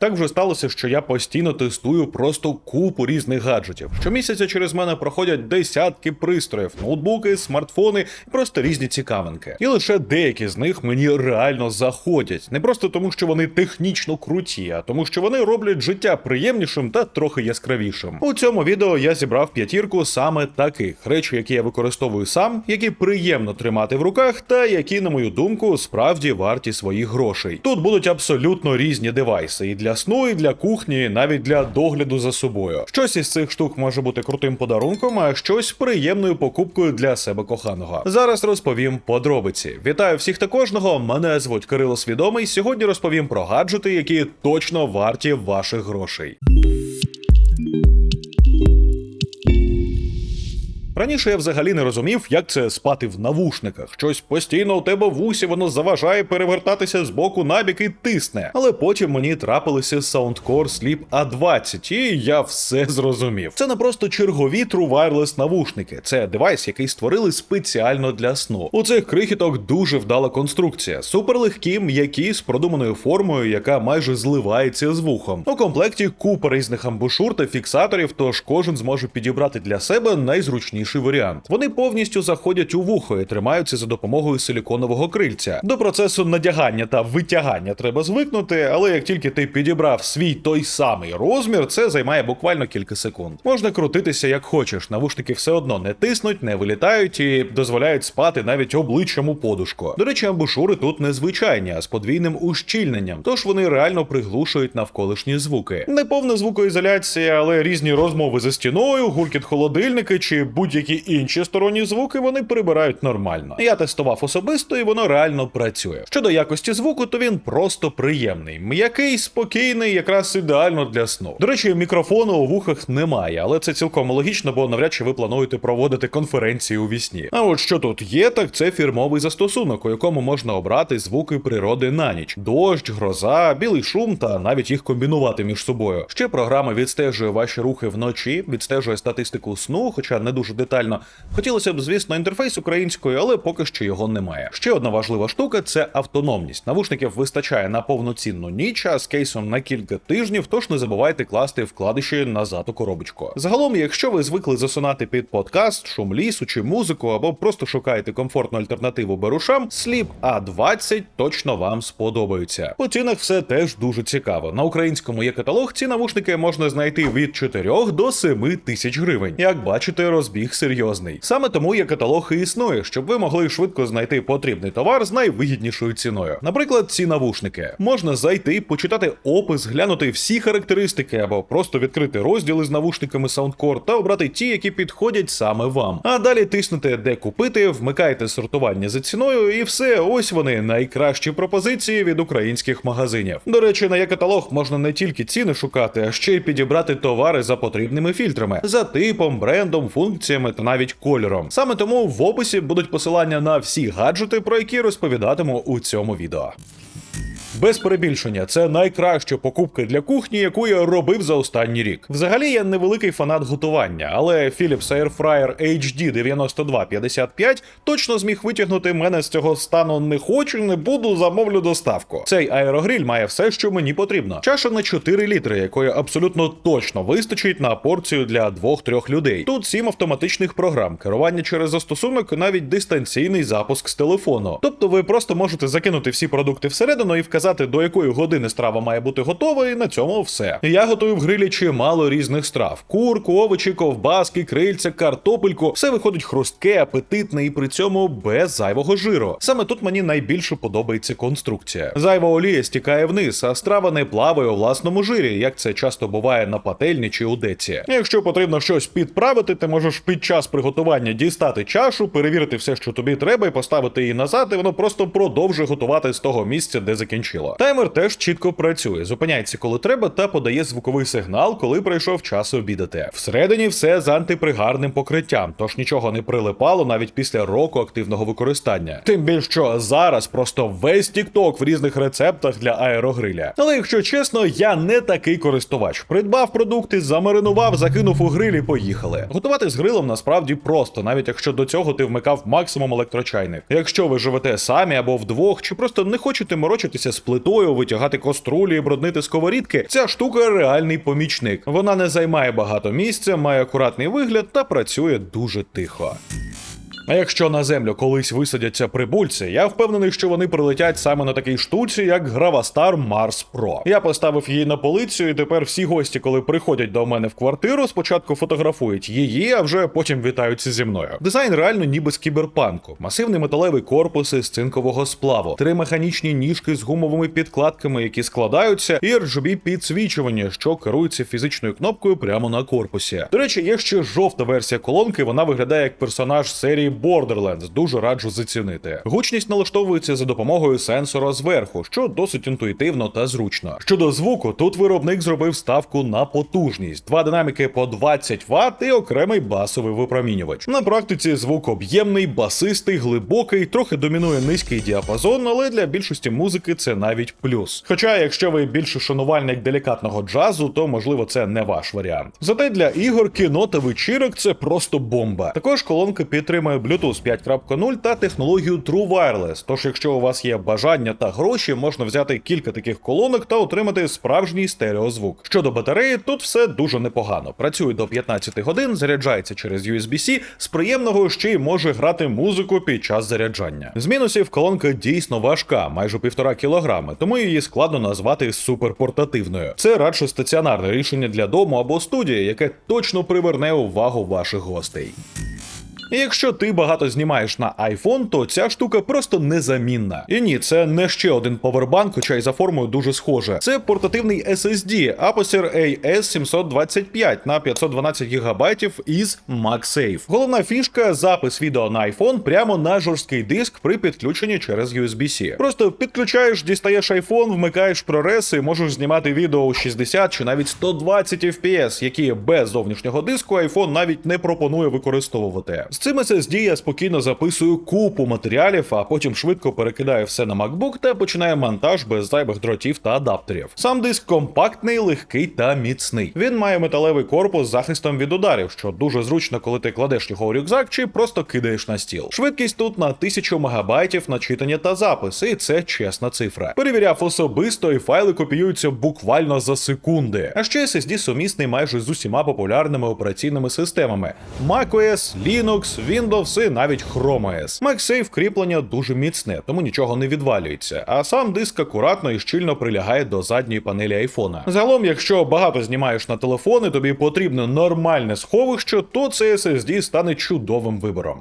Так вже сталося, що я постійно тестую просто купу різних гаджетів. Щомісяця через мене проходять десятки пристроїв, ноутбуки, смартфони і просто різні цікавинки. І лише деякі з них мені реально заходять. Не просто тому, що вони технічно круті, а тому, що вони роблять життя приємнішим та трохи яскравішим. У цьому відео я зібрав п'ятірку саме таких речей, які я використовую сам, які приємно тримати в руках, та які, на мою думку, справді варті своїх грошей. Тут будуть абсолютно різні девайси і для сну, і для кухні, навіть для догляду за собою. Щось із цих штук може бути крутим подарунком, а щось приємною покупкою для себе коханого. Зараз розповім подробиці. Вітаю всіх та кожного. Мене звуть Кирило Свідомий. Сьогодні розповім про гаджети, які точно варті ваших грошей. Раніше я взагалі не розумів, як це спати в навушниках. Щось постійно у тебе в усі воно заважає перевертатися з боку на бік і тисне. Але потім мені трапилися Soundcore Sleep A20, і я все зрозумів. Це не просто чергові True Wireless навушники, це девайс, який створили спеціально для сну. У цих крихіток дуже вдала конструкція, суперлегкі, м'які з продуманою формою, яка майже зливається з вухом. У комплекті купа різних амбушур та фіксаторів, тож кожен зможе підібрати для себе найзручніший варіант. Вони повністю заходять у вухо і тримаються за допомогою силіконового крильця. До процесу надягання та витягання треба звикнути, але як тільки ти підібрав свій той самий розмір, це займає буквально кілька секунд. Можна крутитися як хочеш. Навушники все одно не тиснуть, не вилітають і дозволяють спати навіть обличчям у подушку. До речі, амбушури тут незвичайні, а з подвійним ущільненням, тож вони реально приглушують навколишні звуки. Не повна звукоізоляція, але різні розмови за стіною, гуркіт холодильники чи будь-які інші сторонні звуки вони прибирають нормально. Я тестував особисто, і воно реально працює. Щодо якості звуку, то він просто приємний, м'який, спокійний, якраз ідеально для сну. До речі, мікрофону у вухах немає, але це цілком логічно, бо навряд чи ви плануєте проводити конференції у вісні. А от що тут є, так це фірмовий застосунок, у якому можна обрати звуки природи на ніч: дощ, гроза, білий шум та навіть їх комбінувати між собою. Ще програма відстежує ваші рухи вночі, відстежує статистику сну, хоча не дуже детально. Хотілося б, звісно, інтерфейс українською, але поки що його немає. Ще одна важлива штука це автономність. Навушників вистачає на повноцінну ніч, а з кейсом на кілька тижнів, тож не забувайте класти вкладиші назад у коробочку. Загалом, якщо ви звикли засунати під подкаст, шум лісу чи музику, або просто шукаєте комфортну альтернативу берушам, Sleep A20 точно вам сподобаються. По цінах все теж дуже цікаво. На українському є каталог. Ці навушники можна знайти від 4 до 7 тисяч гривень. Як бачите, розбіг серйозний. Саме тому є каталог і існує, щоб ви могли швидко знайти потрібний товар з найвигіднішою ціною. Наприклад, ці навушники можна зайти, почитати опис, глянути всі характеристики або просто відкрити розділи з навушниками Soundcore та обрати ті, які підходять саме вам. А далі тиснете де купити, вмикаєте сортування за ціною, і все. Ось вони найкращі пропозиції від українських магазинів. До речі, на є каталог можна не тільки ціни шукати, а ще й підібрати товари за потрібними фільтрами, за типом, брендом, функціями та навіть кольором. Саме тому в описі будуть посилання на всі гаджети, про які розповідатиму у цьому відео. Без перебільшення, це найкраща покупка для кухні, яку я робив за останній рік. Взагалі я невеликий фанат готування, але Philips Airfryer HD 9255 точно зміг витягнути мене з цього стану не хочу, не буду, замовлю доставку. Цей аерогриль має все, що мені потрібно. Чаша на 4 літри, якої абсолютно точно вистачить на порцію для 2-3 людей. Тут 7 автоматичних програм, керування через застосунок, навіть дистанційний запуск з телефону. Тобто ви просто можете закинути всі продукти всередину і вказати, до якої години страва має бути готова, і на цьому все. Я готую в грилі чимало різних страв: курку, овочі, ковбаски, крильця, картопельку. Все виходить хрустке, апетитне і при цьому без зайвого жиру. Саме тут мені найбільше подобається конструкція. Зайва олія стікає вниз, а страва не плаває у власному жирі, як це часто буває на пательні чи у деці. Якщо потрібно щось підправити, ти можеш під час приготування дістати чашу, перевірити все, що тобі треба, і поставити її назад, і воно просто продовжує готувати з того місця, де закінчило. Таймер теж чітко працює, зупиняється, коли треба, та подає звуковий сигнал, коли прийшов час обідати. Всередині все з антипригарним покриттям, тож нічого не прилипало навіть після року активного використання. Тим більше що зараз просто весь TikTok в різних рецептах для аерогриля. Але якщо чесно, я не такий користувач. Придбав продукти, замаринував, закинув у гриль і поїхали. Готувати з грилом насправді просто, навіть якщо до цього ти вмикав максимум електрочайник. Якщо ви живете самі або вдвох, чи просто не хочете морочитися з з плитою, витягати кострулі і бруднити сковорідки, ця штука реальний помічник. Вона не займає багато місця, має акуратний вигляд та працює дуже тихо. А якщо на землю колись висадяться прибульці, я впевнений, що вони прилетять саме на такій штуці, як Гравастар Mars Pro. Я поставив її на полицю, і тепер всі гості, коли приходять до мене в квартиру, спочатку фотографують її, а вже потім вітаються зі мною. Дизайн реально ніби з кіберпанку. Масивний металевий корпус із цинкового сплаву, три механічні ніжки з гумовими підкладками, які складаються, і RGB підсвічування, що керується фізичною кнопкою прямо на корпусі. До речі, є ще жовта версія колонки. Вона виглядає як персонаж серії Borderlands. Дуже раджу зацінити. Гучність налаштовується за допомогою сенсора зверху, що досить інтуїтивно та зручно. Щодо звуку, тут виробник зробив ставку на потужність: два динаміки по 20 Вт і окремий басовий випромінювач. На практиці звук об'ємний, басистий, глибокий, трохи домінує низький діапазон, але для більшості музики це навіть плюс. Хоча, якщо ви більше шанувальник делікатного джазу, то можливо це не ваш варіант. Зате для ігор, кіно та вечірок це просто бомба. Також колонка підтримує Bluetooth 5.0 та технологію True Wireless. Тож, якщо у вас є бажання та гроші, можна взяти кілька таких колонок та отримати справжній стереозвук. Щодо батареї, тут все дуже непогано. Працює до 15 годин, заряджається через USB-C, з приємного ще й може грати музику під час заряджання. З мінусів колонка дійсно важка, майже півтора кілограми, тому її складно назвати суперпортативною. Це радше стаціонарне рішення для дому або студії, яке точно приверне увагу ваших гостей. І якщо ти багато знімаєш на iPhone, то ця штука просто незамінна. І ні, це не ще один повербанк, хоча й за формою дуже схоже. Це портативний SSD Apocer AS725 на 512 ГБ із MagSafe. Головна фішка запис відео на iPhone прямо на жорсткий диск при підключенні через USB-C. Просто підключаєш, дістаєш iPhone, вмикаєш ProRes і можеш знімати відео у 60 чи навіть 120 FPS, які без зовнішнього диску iPhone навіть не пропонує використовувати. З цим SSD я спокійно записую купу матеріалів, а потім швидко перекидаю все на MacBook та починаю монтаж без зайвих дротів та адаптерів. Сам диск компактний, легкий та міцний. Він має металевий корпус з захистом від ударів, що дуже зручно, коли ти кладеш його у рюкзак чи просто кидаєш на стіл. Швидкість тут на 1000 мегабайтів на читання та запис, і це чесна цифра. Перевіряв особисто, і файли копіюються буквально за секунди. А ще SSD сумісний майже з усіма популярними операційними системами: macOS, Linux, Windows і навіть Chrome OS. MagSafe кріплення дуже міцне, тому нічого не відвалюється. А сам диск акуратно і щільно прилягає до задньої панелі айфона. Загалом, якщо багато знімаєш на телефони, тобі потрібно нормальне сховище, то цей SSD стане чудовим вибором.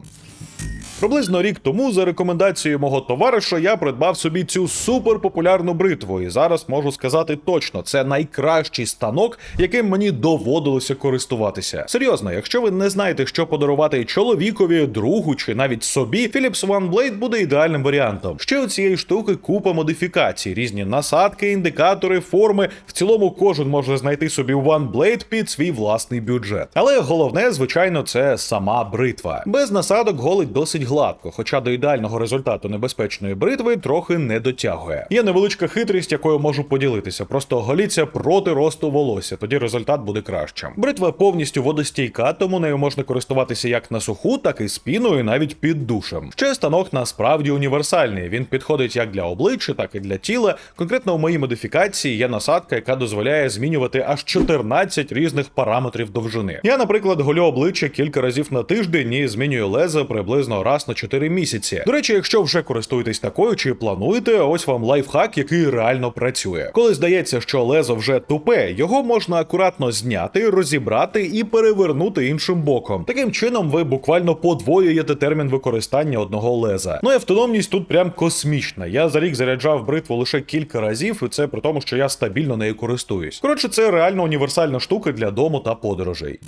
Приблизно рік тому, за рекомендацією мого товариша, я придбав собі цю суперпопулярну бритву, і зараз можу сказати точно, це найкращий станок, яким мені доводилося користуватися. Серйозно, якщо ви не знаєте, що подарувати чоловікові, другу чи навіть собі, Philips OneBlade буде ідеальним варіантом. Ще у цієї штуки купа модифікацій, різні насадки, індикатори, форми. В цілому кожен може знайти собі OneBlade під свій власний бюджет. Але головне, звичайно, це сама бритва. Без насадок голить досить гладко, хоча до ідеального результату небезпечної бритви трохи не дотягує. Є невеличка хитрість, якою можу поділитися. Просто голіться проти росту волосся, тоді результат буде кращим. Бритва повністю водостійка, тому нею можна користуватися як на суху, так і з піною, навіть під душем. Ще станок насправді універсальний. Він підходить як для обличчя, так і для тіла. Конкретно у моїй модифікації є насадка, яка дозволяє змінювати аж 14 різних параметрів довжини. Я, наприклад, голю обличчя кілька разів на тиждень і змінюю лезо приблизно раз на 4 місяці. До речі, якщо вже користуєтесь такою чи плануєте, ось вам лайфхак, який реально працює. Коли здається, що лезо вже тупе, його можна акуратно зняти, розібрати і перевернути іншим боком. Таким чином, ви буквально подвоюєте термін використання одного леза. Ну і автономність тут прям космічна. Я за рік заряджав бритву лише кілька разів, і це при тому, що я стабільно нею користуюсь. Коротше, це реально універсальна штука для дому та подорожей.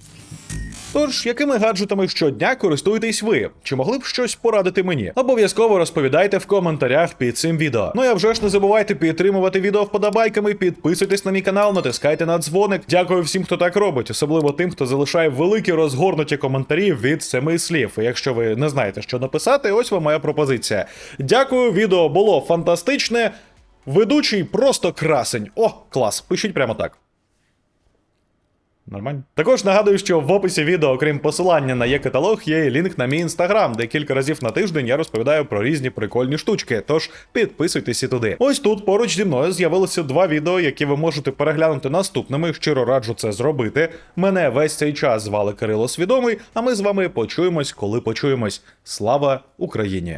Тож, якими гаджетами щодня користуєтесь ви? Чи могли б щось порадити мені? Обов'язково розповідайте в коментарях під цим відео. Ну і а вже ж не забувайте підтримувати відео вподобайками, підписуйтесь на мій канал, натискайте на дзвоник. Дякую всім, хто так робить, особливо тим, хто залишає великі розгорнуті коментарі від семи слів. Якщо ви не знаєте, що написати, ось вам моя пропозиція. Дякую, відео було фантастичне. Ведучий просто красень. О, клас, пишіть прямо так. Нормально. Також нагадую, що в описі відео, окрім посилання на є каталог, є і лінк на мій інстаграм, де кілька разів на тиждень я розповідаю про різні прикольні штучки. Тож підписуйтесь і туди. Ось тут поруч зі мною з'явилося два відео, які ви можете переглянути наступними. Щиро раджу це зробити. Мене весь цей час звали Кирило Свідомий, а ми з вами почуємось, коли почуємось. Слава Україні!